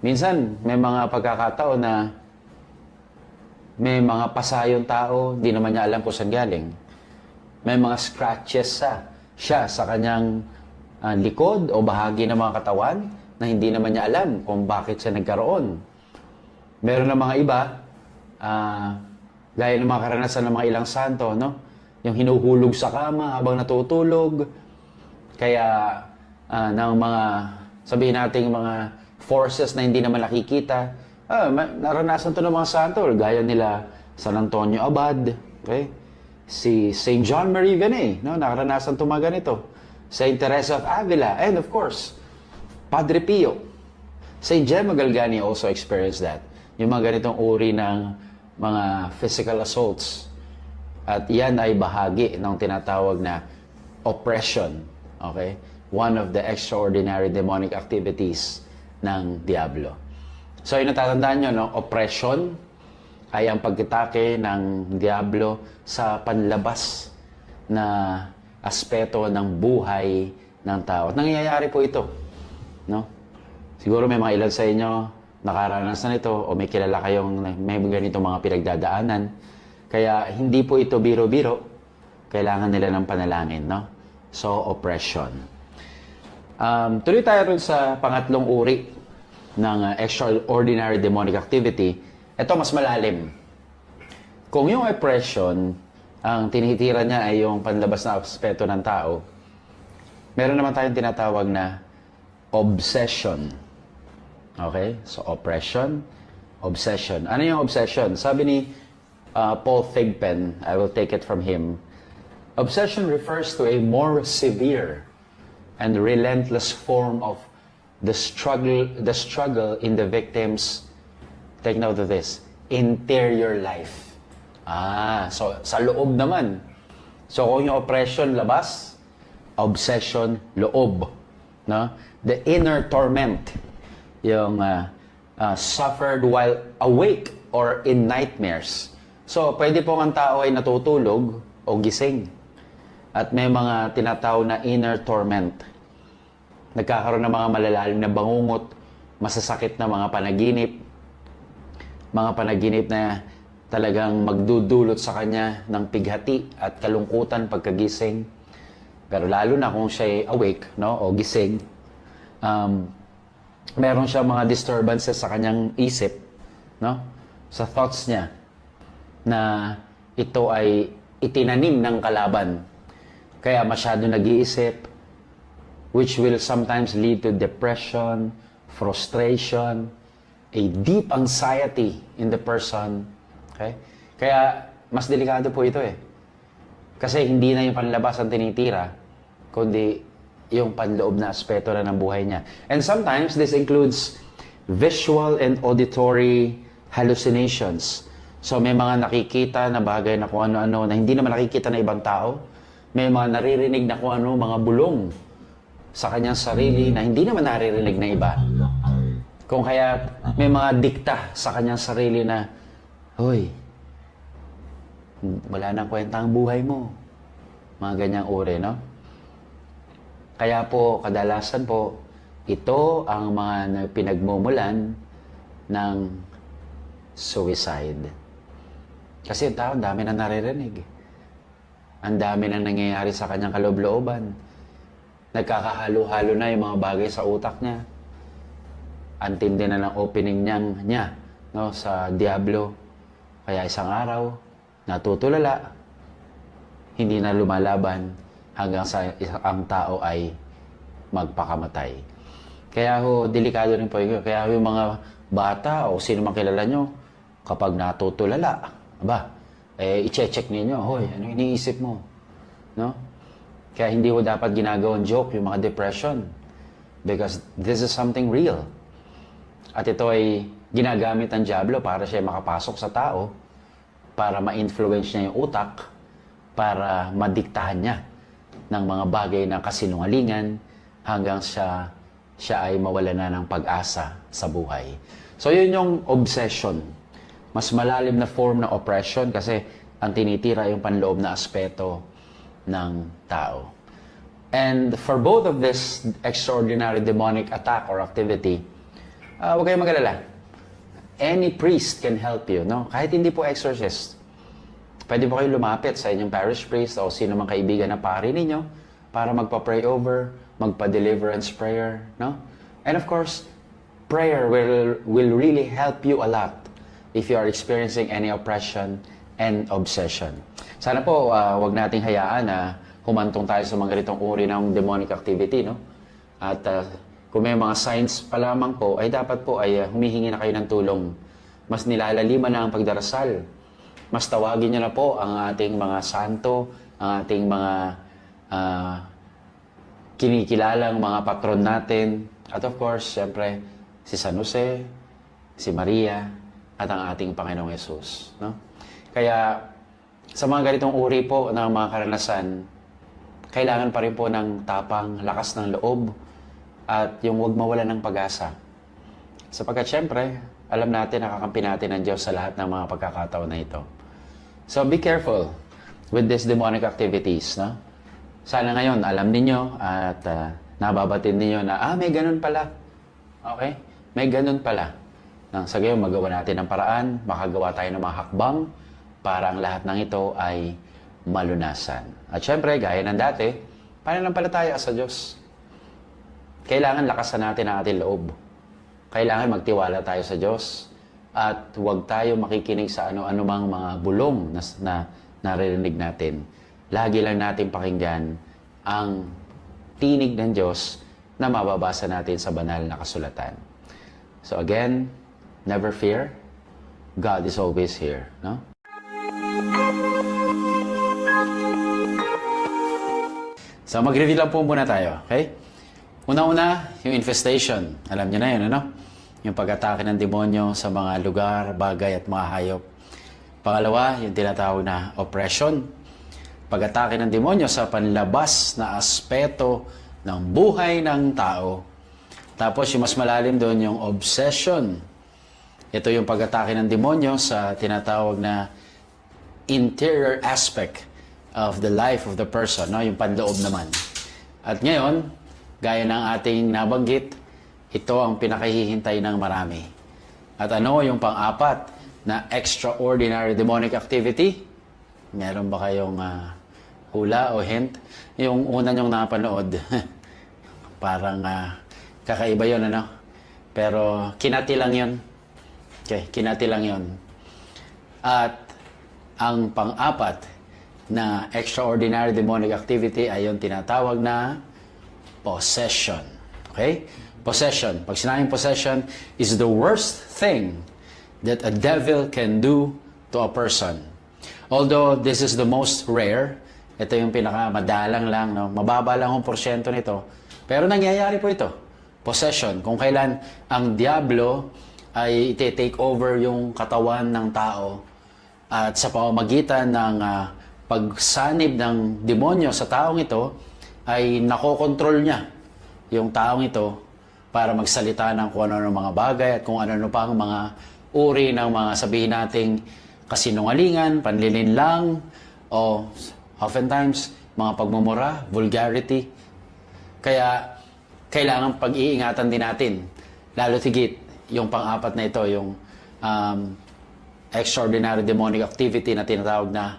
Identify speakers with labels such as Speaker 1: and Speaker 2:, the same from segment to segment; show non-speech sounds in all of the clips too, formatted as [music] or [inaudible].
Speaker 1: Minsan, may mga pagkakataon na may mga pasayong tao, hindi naman niya alam kung saan galing. May mga scratches sa siya sa kanyang ah, likod o bahagi ng mga katawan na hindi naman niya alam kung bakit siya nagkaroon. Meron na mga iba, ah, gaya ng mga karanasan ng mga ilang santo, no? Yung hinuhulog sa kama habang natutulog. Kaya ah, ng mga, sabihin natin mga forces na hindi naman nakikita, ah, naranasan to ng mga santo, gaya nila San Antonio Abad, okay? si St. John Marie Vianney, no? nakaranasan to mga ganito. St. Teresa of Avila, and of course, Padre Pio. St. Gemma Galgani also experienced that. Yung mga ganitong uri ng mga physical assaults. At yan ay bahagi ng tinatawag na oppression. Okay? One of the extraordinary demonic activities ng Diablo. So, yung natatandaan nyo, no? oppression ay ang pagkitake ng Diablo sa panlabas na aspeto ng buhay ng tao. At nangyayari po ito. No? Siguro may mga ilan sa inyo nakaranas na nito o may kilala kayong may ganitong mga pinagdadaanan. Kaya hindi po ito biro-biro. Kailangan nila ng panalangin. No? So, oppression. Um, tuloy tayo rin sa pangatlong uri ng uh, extraordinary demonic activity. Ito mas malalim. Kung yung oppression, ang tinitira niya ay yung panlabas na aspeto ng tao, meron naman tayong tinatawag na obsession. Okay? So, oppression, obsession. Ano yung obsession? Sabi ni uh, Paul Thigpen, I will take it from him, obsession refers to a more severe and relentless form of the struggle, the struggle in the victim's, take note of this, interior life. Ah, so sa loob naman. So kung yung oppression labas, obsession loob, no? The inner torment, yung uh, uh, suffered while awake or in nightmares. So pwede po ang tao ay natutulog o gising. At may mga tinatawag na inner torment. Nagkakaroon ng mga malalalim na bangungot, masasakit na mga panaginip, mga panaginip na talagang magdudulot sa kanya ng pighati at kalungkutan pagkagising. Pero lalo na kung siya ay awake no, o gising, um, meron siya mga disturbances sa kanyang isip, no? sa thoughts niya, na ito ay itinanim ng kalaban. Kaya masyado nag-iisip, which will sometimes lead to depression, frustration, a deep anxiety in the person. Okay? Kaya mas delikado po ito eh. Kasi hindi na yung panlabas ang tinitira, kundi yung panloob na aspeto na ng buhay niya. And sometimes this includes visual and auditory hallucinations. So may mga nakikita na bagay na kung ano-ano na hindi naman nakikita na ibang tao. May mga naririnig na kung ano, mga bulong sa kanyang sarili na hindi naman naririnig na iba. Kung kaya may mga dikta sa kanyang sarili na, Hoy, wala nang kwenta ang buhay mo. Mga ganyang uri, no? Kaya po, kadalasan po, ito ang mga na- pinagmumulan ng suicide. Kasi yung tao, ang dami na naririnig. Ang dami na nangyayari sa kanyang kaloob-looban. Nagkakahalo-halo na yung mga bagay sa utak niya. Antindi na ng opening niyang, niya no, sa Diablo. Kaya isang araw, natutulala, hindi na lumalaban hanggang sa ang tao ay magpakamatay. Kaya ho, delikado rin po yun. Kaya ho, yung mga bata o sino man kilala nyo, kapag natutulala, aba, eh, i-check ninyo, hoy, ano iniisip mo? No? Kaya hindi ho dapat ginagawang joke yung mga depression. Because this is something real. At ito ay ginagamit ng Diablo para siya makapasok sa tao, para ma-influence niya yung utak, para madiktahan niya ng mga bagay ng kasinungalingan hanggang siya, siya ay mawala na ng pag-asa sa buhay. So yun yung obsession. Mas malalim na form ng oppression kasi ang tinitira yung panloob na aspeto ng tao. And for both of this extraordinary demonic attack or activity, ah, huwag kayong magalala. Any priest can help you, no? Kahit hindi po exorcist. Pwede po kayo lumapit sa inyong parish priest o sino mang kaibigan na pari ninyo para magpa-pray over, magpa-deliverance prayer, no? And of course, prayer will, will really help you a lot if you are experiencing any oppression and obsession. Sana po, ah, wag nating hayaan na humantong tayo sa mga ganitong uri ng demonic activity, no? At ah, kung may mga signs pa lamang po, ay dapat po ay ah, humihingi na kayo ng tulong. Mas nilalaliman na ang pagdarasal. Mas tawagin niyo na po ang ating mga santo, ang ating mga ah, kinikilalang mga patron natin. At of course, siyempre, si San Jose, si Maria, at ang ating Panginoong Yesus. No? Kaya, sa mga ganitong uri po ng mga karanasan, kailangan pa rin po ng tapang, lakas ng loob, at yung huwag mawala ng pag-asa. Sapagkat syempre, alam natin, nakakampi natin ang Diyos sa lahat ng mga pagkakataon na ito. So be careful with these demonic activities. No? Sana ngayon, alam ninyo at ah, nababatin ninyo na, ah, may ganun pala. Okay? May ganun pala. Nang sa gayon, magawa natin ng paraan, makagawa tayo ng mga hakbang para ang lahat ng ito ay malunasan. At syempre, gaya ng dati, pananampalataya sa Diyos. Kailangan lakasan natin ang ating loob. Kailangan magtiwala tayo sa Diyos at huwag tayo makikinig sa ano-ano mang mga bulong na, na naririnig natin. Lagi lang natin pakinggan ang tinig ng Diyos na mababasa natin sa banal na kasulatan. So again, never fear. God is always here. No? So mag-review lang po muna tayo, okay? Una-una, yung infestation. Alam niyo na yun, ano? Yung pag-atake ng demonyo sa mga lugar, bagay at mga hayop. Pangalawa, yung tinatawag na oppression. Pag-atake ng demonyo sa panlabas na aspeto ng buhay ng tao. Tapos yung mas malalim doon, yung obsession. Ito yung pag-atake ng demonyo sa tinatawag na interior aspect of the life of the person, no? yung panloob naman. At ngayon, gaya ng ating nabanggit, ito ang pinakahihintay ng marami. At ano yung pang-apat na extraordinary demonic activity? Meron ba kayong ah, hula o hint? Yung una nyong napanood, [laughs] parang ah, kakaiba yun, ano? Pero kinati lang yun. Okay, kinati lang yun. At ang pang-apat na extraordinary demonic activity ay yung tinatawag na possession. Okay? Possession. Pag sinabing possession is the worst thing that a devil can do to a person. Although this is the most rare, ito yung pinakamadalang lang, no? mababa lang ang porsyento nito. Pero nangyayari po ito. Possession. Kung kailan ang diablo ay iti-take over yung katawan ng tao at sa pamamagitan ng ah, pagsanib ng demonyo sa taong ito, ay nakokontrol niya yung taong ito para magsalita ng kung ano mga bagay at kung ano-ano pang mga uri ng mga sabihin nating kasinungalingan, panlilinlang, o oftentimes mga pagmumura, vulgarity. Kaya kailangan pag-iingatan din natin. Lalo tigit yung pang-apat na ito, yung um, extraordinary demonic activity na tinatawag na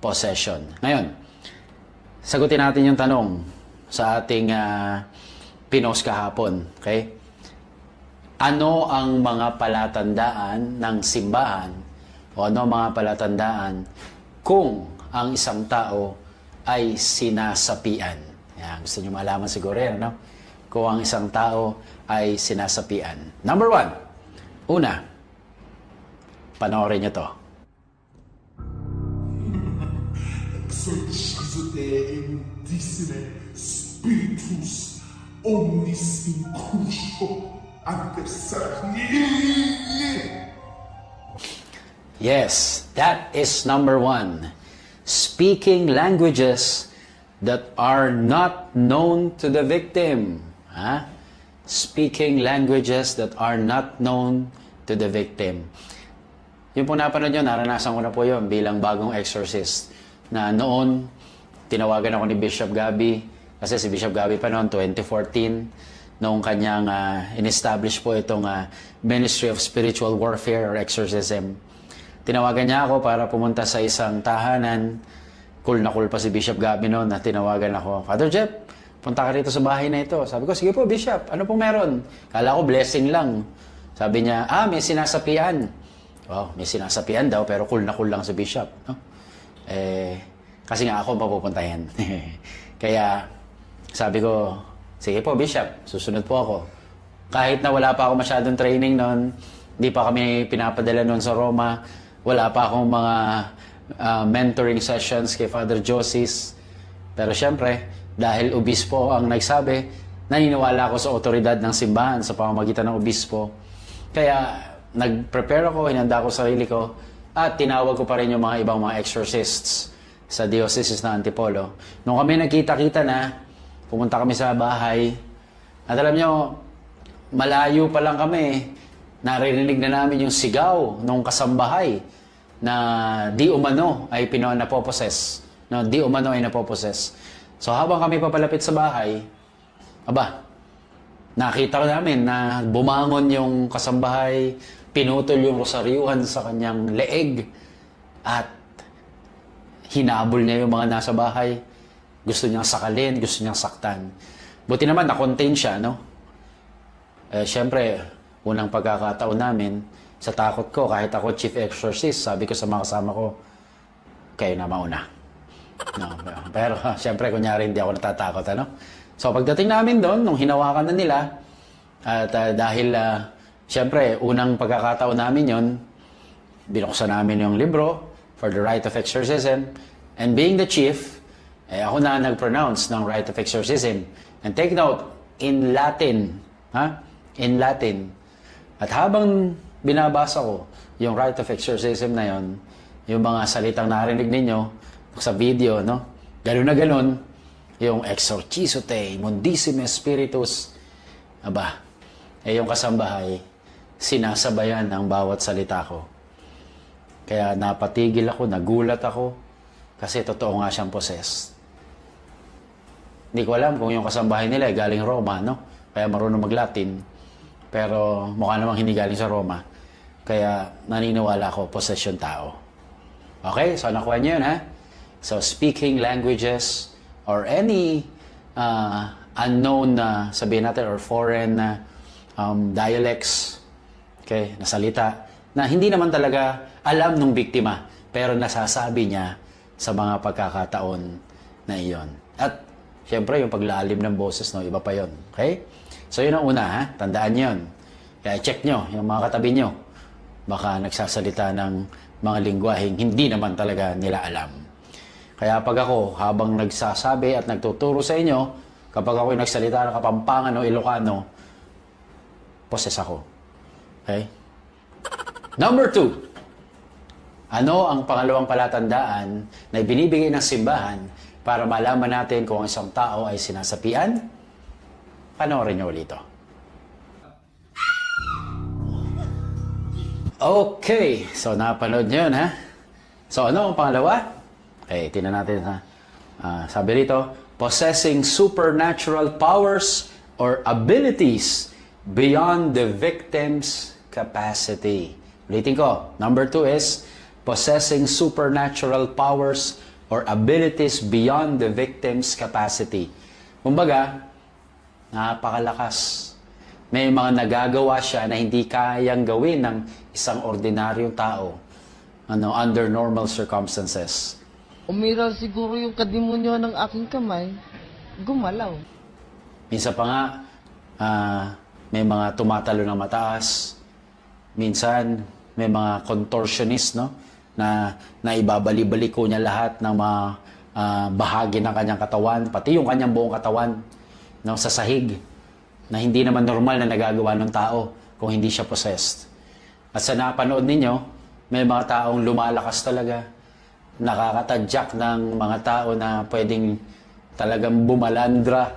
Speaker 1: possession. Ngayon, sagutin natin yung tanong sa ating ah, pinos kahapon. Okay? Ano ang mga palatandaan ng simbahan o ano mga palatandaan kung ang isang tao ay sinasapian? Yan, gusto nyo malaman siguro yan, no? Kung ang isang tao ay sinasapian. Number one, una, panoorin nyo to.
Speaker 2: Spiritus omnis.
Speaker 1: Yes, that is number one. Speaking languages that are not known to the victim. Ha? Speaking languages that are not known to the victim. Yung po napanood nyo, naranasan ko na po yun bilang bagong exorcist. Na noon, tinawagan ako ni Bishop Gabi, kasi si Bishop Gabi pa noon, 2014, noong kanyang ah, in-establish po itong ah, Ministry of Spiritual Warfare or Exorcism. Tinawagan niya ako para pumunta sa isang tahanan. Cool na cool pa si Bishop Gabi noon na tinawagan ako. Father Jeff, punta ka rito sa bahay na ito. Sabi ko, sige po Bishop, ano pong meron? Kala ko blessing lang. Sabi niya, ah, may sinasapian. Wow, may sinasapian daw pero cool na cool lang si Bishop. No? Eh, kasi nga ako mapupuntahin. [laughs] Kaya sabi ko, sige po Bishop, susunod po ako. Kahit na wala pa ako masyadong training noon, hindi pa kami pinapadala noon sa Roma, wala pa akong mga ah, mentoring sessions kay Father Josis. Pero syempre, dahil obispo ang nagsabi, naniniwala ako sa otoridad ng simbahan sa pamamagitan ng obispo. Kaya nag-prepare ako, hinanda ko sarili ko, at tinawag ko pa rin yung mga ibang mga exorcists sa diocese ng Antipolo. Nung kami nagkita-kita na, pumunta kami sa bahay, at alam nyo, malayo pa lang kami, naririnig na namin yung sigaw nung kasambahay na di umano ay pino napoposes. No, di umano ay napoposes. So habang kami papalapit sa bahay, aba, nakita ko namin na bumangon yung kasambahay, pinutol yung rosaryuhan sa kanyang leeg, at hinabol niya yung mga nasa bahay. Gusto niyang sakalin, gusto niyang saktan. Buti naman, na-contain siya, no? Eh, syempre, unang pagkakataon namin, sa takot ko, kahit ako chief exorcist, sabi ko sa mga kasama ko, kayo na mauna. No, pero [laughs] syempre, kunyari, hindi ako natatakot, ano? So, pagdating namin doon, nung hinawakan na nila, at ah, dahil, ah, syempre, unang pagkakataon namin yon binuksan namin yung libro for the rite of exorcism. And being the chief, eh, ako na nag-pronounce ng rite of exorcism. And take note, in Latin, ha? In Latin. At habang binabasa ko yung rite of exorcism na yon, yung mga salitang narinig ninyo sa video, no? Ganun na ganun, yung exorciso te, mundissime spiritus, aba, eh yung kasambahay, sinasabayan ang bawat salita ko. Kaya napatigil ako, nagulat ako, kasi totoo nga siyang possessed. Hindi ko alam kung yung kasambahay nila ay galing Roma, no? Kaya marunong mag-Latin. Pero mukha namang hindi galing sa Roma. Kaya naniniwala ako, possession tao. Okay? So nakuha niyo yun, ha? So speaking languages or any uh, unknown na sabihin natin or foreign na um, dialects, okay, na salita, na hindi naman talaga alam ng biktima, pero nasasabi niya sa mga pagkakataon na iyon. At syempre, yung paglalim ng boses, no, iba pa yon Okay? So yun ang una, ha? Tandaan yun. Kaya check nyo, yung mga katabi nyo. Baka nagsasalita ng mga lingwaheng hindi naman talaga nila alam. Kaya pag ako, habang nagsasabi at nagtuturo sa inyo, kapag ako nagsalita ng Kapampangan o Ilocano, poses ako. Okay? Number two, ano ang pangalawang palatandaan na ibinibigay ng simbahan para malaman natin kung ang isang tao ay sinasapian? Panoorin niyo ulit. Okay, so napanood niyo yun, ha? So ano ang pangalawa? Okay, tingnan natin ha. Ah, sabi rito, possessing supernatural powers or abilities beyond the victim's capacity. Ulitin ko. Number two is possessing supernatural powers or abilities beyond the victim's capacity. Kumbaga, napakalakas. May mga nagagawa siya na hindi kayang gawin ng isang ordinaryong tao ano, under normal circumstances.
Speaker 3: Umiral siguro yung kadimonyo ng aking kamay. Gumalaw.
Speaker 1: Minsan pa nga, ah, may mga tumatalo ng mataas. Minsan, may mga contortionist, no? Na, na ibabali-balik ko niya lahat ng mga ah, bahagi ng kanyang katawan, pati yung kanyang buong katawan, no? Sa sahig, na hindi naman normal na nagagawa ng tao kung hindi siya possessed. At sa napanood ninyo, may mga taong lumalakas talaga, nakakatadyak ng mga tao na pwedeng talagang bumalandra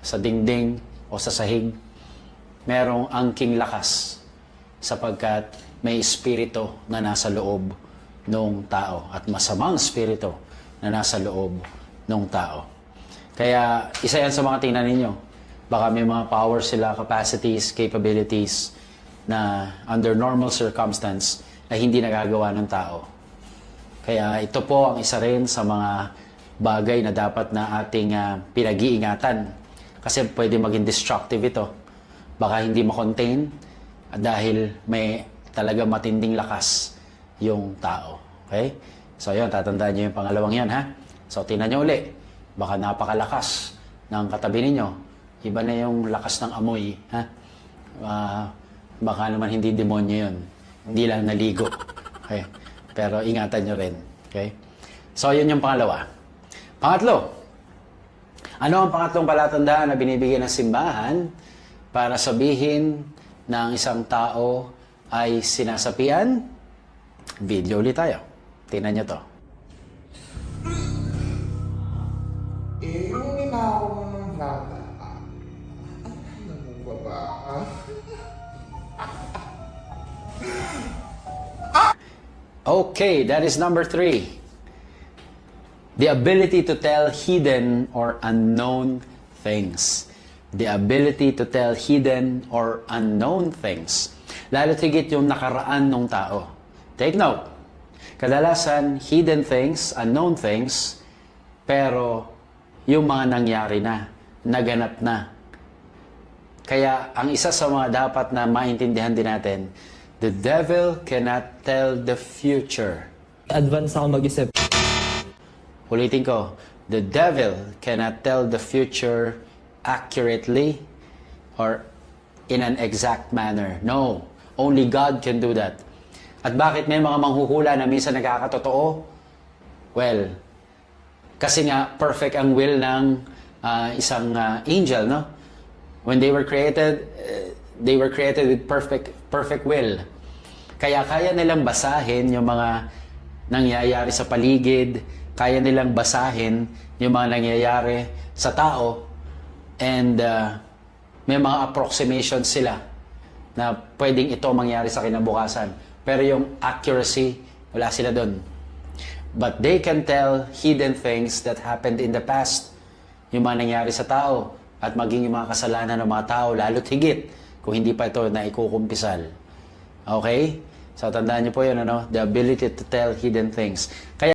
Speaker 1: sa dingding o sa sahig. Merong angking lakas sapagkat may espiritu na nasa loob ng tao at masamang espiritu na nasa loob ng tao. Kaya isa yan sa mga tingnan ninyo. Baka may mga powers sila, capacities, capabilities na under normal circumstance ay hindi nagagawa ng tao. Kaya ito po ang isa rin sa mga bagay na dapat na ating ah, pinag-iingatan. Kasi pwede maging destructive ito. Baka hindi ma-contain ah, dahil may talaga matinding lakas yung tao. Okay? So yun, tatandaan nyo yung pangalawang yan ha. So tingnan nyo uli. Baka napakalakas ng katabi ninyo. Iba na yung lakas ng amoy. Ha? Ah, baka naman hindi demonyo yun. Hindi lang naligo. Okay? Pero ingatan nyo rin. Okay? So, yun yung pangalawa. Pangatlo. Ano ang pangatlong palatandaan na binibigyan ng simbahan para sabihin na ang isang tao ay sinasapian? Video ulit tayo. Tingnan nyo to.
Speaker 2: Eh, ng bata, ano mo ba ba?
Speaker 1: Okay, that is number three. The ability to tell hidden or unknown things. The ability to tell hidden or unknown things. Lalo tigit yung nakaraan ng tao. Take note. Kadalasan, hidden things, unknown things, pero yung mga nangyari na, naganap na. Kaya ang isa sa mga dapat na maintindihan din natin, the devil cannot tell the future.
Speaker 4: advance ako mag-isip.
Speaker 1: Ulitin ko, the devil cannot tell the future accurately or in an exact manner. No, only God can do that. At bakit may mga manghuhula na minsan nagkakatotoo? Well, kasi nga perfect ang will ng ah, isang ah, angel, no? When they were created, eh, they were created with perfect perfect will. Kaya kaya nilang basahin yung mga nangyayari sa paligid, kaya nilang basahin yung mga nangyayari sa tao, and ah, may mga approximations sila na pwedeng ito mangyari sa kinabukasan. Pero yung accuracy, wala sila doon. But they can tell hidden things that happened in the past. Yung mga nangyari sa tao at maging yung mga kasalanan ng mga tao, lalo't higit kung hindi pa ito na ikukumpisal. Okay? So tandaan niyo po yun, ano? The ability to tell hidden things. Kaya